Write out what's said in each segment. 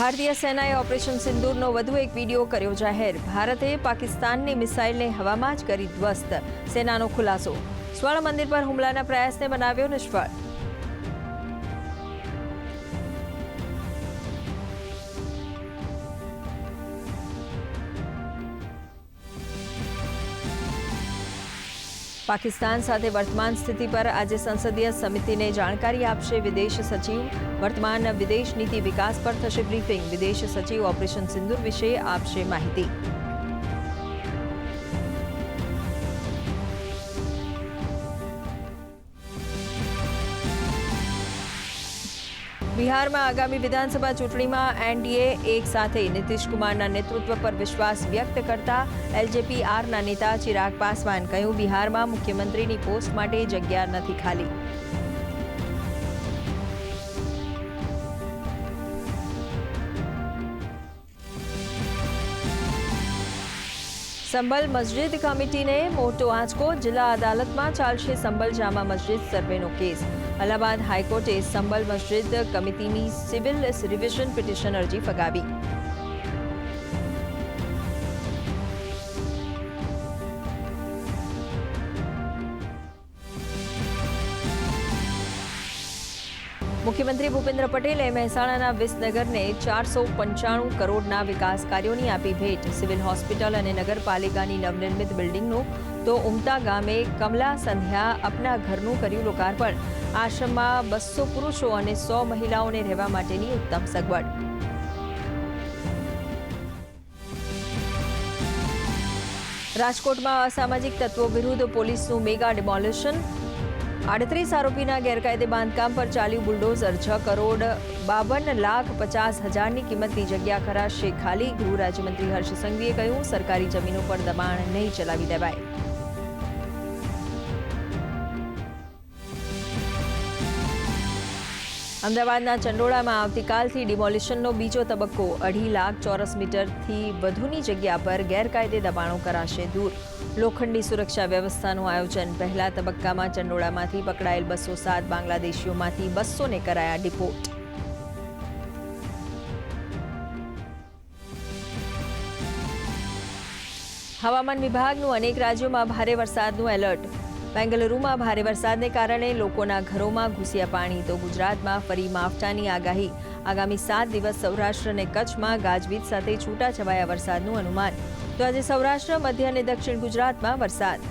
ભારતીય સેનાએ ઓપરેશન સિંદૂરનો વધુ એક વીડિયો કર્યો જાહેર. ભારતે પાકિસ્તાનની મિસાઇલને હવામાં જ કરી ધ્વસ્ત. સેનાનો ખુલાસો. સ્વર્ણ મંદિર પર હુમલાના પ્રયાસને બનાવ્યો નિષ્ફળ. પાકિસ્તાન સાથે વર્તમાન સ્થિતિ પર આજે સંસદીય સમિતિને જાણકારી આપશે વિદેશ સચિવ. વર્તમાન વિદેશ નીતિ વિકાસ પર થશે બ્રીફિંગ વિદેશ સચિવ ઓપરેશન સિંદુર વિશે આપશે માહિતી. બિહારમાં આગામી વિધાનસભા ચૂંટણીમાં એનડીએ એક સાથે કુમારના નેતૃત્વ પર વિશ્વાસ વ્યક્ત કરતા એલજેપી આરના નેતા ચિરાગ પાસવાન કહ્યું, બિહારમાં મુખ્યમંત્રીની પોસ્ટ માટે જગ્યા નથી ખાલી. સંભલ મસ્જિદ કમિટીને મોટો આંચકો, જિલ્લા અદાલતમાં ચાલશે સંભલ જામા મસ્જિદ સર્વેનો કેસ. અલ્હાબાદ હાઈકોર્ટે સંબલ મસ્જિદ કમિટીની સિવિલ રિવિઝન પિટિશન અરજી ફગાવી. મુખ્યમંત્રી ભૂપેન્દ્ર પટેલે મહેસાણાના વિસનગરને ચારસો પંચાણું કરોડના વિકાસ કાર્યોની આપી ભેટ. સિવિલ હોસ્પિટલ અને નગરપાલિકાની નવનિર્મિત બિલ્ડિંગનું તો ઉમતા ગામે કમલા સંધ્યા અપના ઘરનું કર્યું લોકાર્પણ. આશ્રમમાં બસો પુરુષો અને સો મહિલાઓને રહેવા માટેની ઉત્તમ સગવડ. રાજકોટમાં અસામાજિક તત્વો વિરુદ્ધ પોલીસનું મેગા ડિમોલિશન. આડત્રીસ આરોપીના ગેરકાયદે બાંધકામ પર ચાલ્યું બુલડોઝર, છ કરોડ બાવન લાખ પચાસ હજારની કિંમતની જગ્યા કરાશે ખાલી ગૃહ રાજ્યમંત્રી હર્ષ સંઘવીએ કહ્યું, સરકારી જમીનો પર દબાણ નહીં ચલાવી દેવાય. અમદાવાદના ચંડોળામાં આવતીકાલથી ડિમોલિશનનો બીજો તબક્કો. અઢી લાખ ચોરસ મીટરથી વધુની જગ્યા પર ગેરકાયદે દબાણો કરાશે દૂર. લોખંડી સુરક્ષા વ્યવસ્થાનું આયોજન. પહેલા તબક્કામાં ચંડોળામાંથી પકડાયેલ બસો સાત બાંગ્લાદેશીઓમાંથી બસોને કરાયા ડિપોર્ટ. હવામાન વિભાગનું અનેક રાજ્યોમાં ભારે વરસાદનું એલર્ટ. બેંગલુરુમાં ભારે વરસાદને કારણે લોકોના ઘરોમાં ઘૂસ્યા પાણી. તો ગુજરાતમાં ફરી માવઠાની આગાહી. આગામી સાત દિવસ સૌરાષ્ટ્ર અને કચ્છમાં ગાજવીજ સાથે છૂટાછવાયા વરસાદનું અનુમાન. તો આજે સૌરાષ્ટ્ર, મધ્ય અને દક્ષિણ ગુજરાતમાં વરસાદ.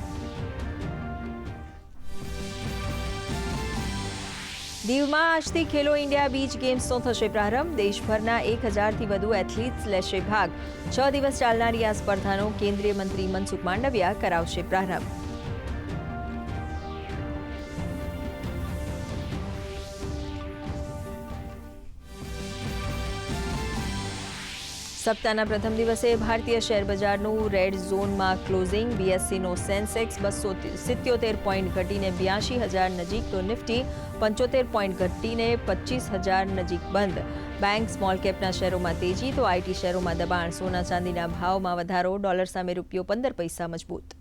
દીવમાં આજથી ખેલો ઇન્ડિયા બીચ ગેમ્સનો થશે પ્રારંભ. દેશભરના એક હજારથી વધુ એથ્લીટ્સ લેશે ભાગ. છ દિવસ ચાલનારી આ સ્પર્ધાનો કેન્દ્રીય મંત્રી મનસુખ માંડવિયા કરાવશે પ્રારંભ. સપ્તાહના પ્રથમ દિવસે ભારતીય શેર બજારનું રેડ ઝોનમાં ક્લોઝિંગ. બીએસસીનો સેન્સેક્સ બસો સિત્યોતેર પોઈન્ટ ઘટીને બ્યાસી હજાર નજીક. તો નિફ્ટી પંચોતેર પોઈન્ટ ઘટીને પચીસ હજાર નજીક બંધ. બેંક સ્મોલ કેપના શેરોમાં તેજી, તો આઈટી શેરોમાં દબાણ. સોના ચાંદીના ભાવમાં વધારો. ડોલર સામે રૂપિયો પંદર પૈસા મજબૂત.